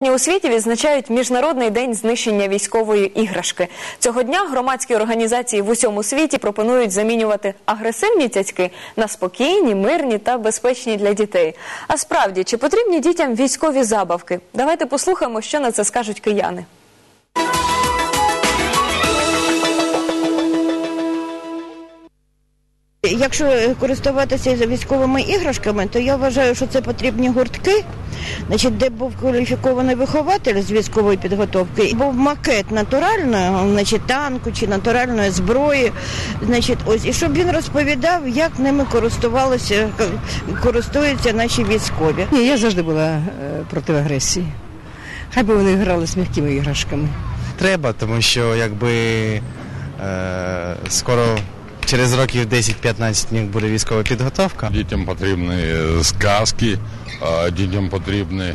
У світі відзначають Міжнародний день знищення військової іграшки. Цього дня громадські організації в усьому світі пропонують замінювати агресивні цяцьки на спокійні, мирні та безпечні для дітей. А справді, чи потрібні дітям військові забавки? Давайте послухаємо, що на це скажуть кияни. Якщо користуватися військовими іграшками, то я вважаю, що це потрібні гуртки, значить, де був кваліфікований вихователь з військової підготовки, і був макет натурального, значить, танку чи натуральної зброї. Значить, ось і щоб він розповідав, як ними користувалися, користуються наші військові. Ні, я завжди була е, проти агресії. Хай би вони грали з м'якими іграшками. Треба, тому що якби е, скоро через років 10-15 як буде військова підготовка. Дітям потрібні е, сказки, дітям потрібні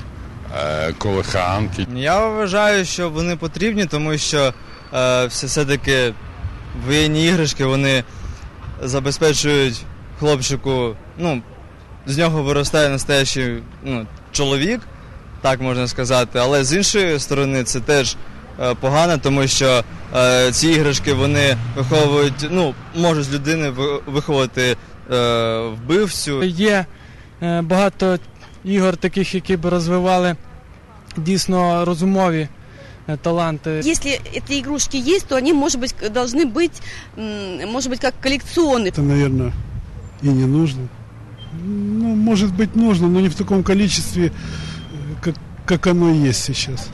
е, колиханки. Я вважаю, що вони потрібні, тому що е, все- все-таки воєнні іграшки вони забезпечують хлопчику, ну, з нього виростає настоящий ну, чоловік, так можна сказати. Але з іншої сторони це теж погано, тому що е, ці іграшки вони виховують, ну, можуть з людини ви- виховати е, вбивцю. Є е, багато ігор таких, які б розвивали дійсно розумові е, таланти. Если эти игрушки есть, то они, может быть, к- должны быть, м, может быть, как коллекционные. Это, наверное, и не нужно. Ну, может быть, нужно, но не в таком количестве, э, как, как оно и есть сейчас.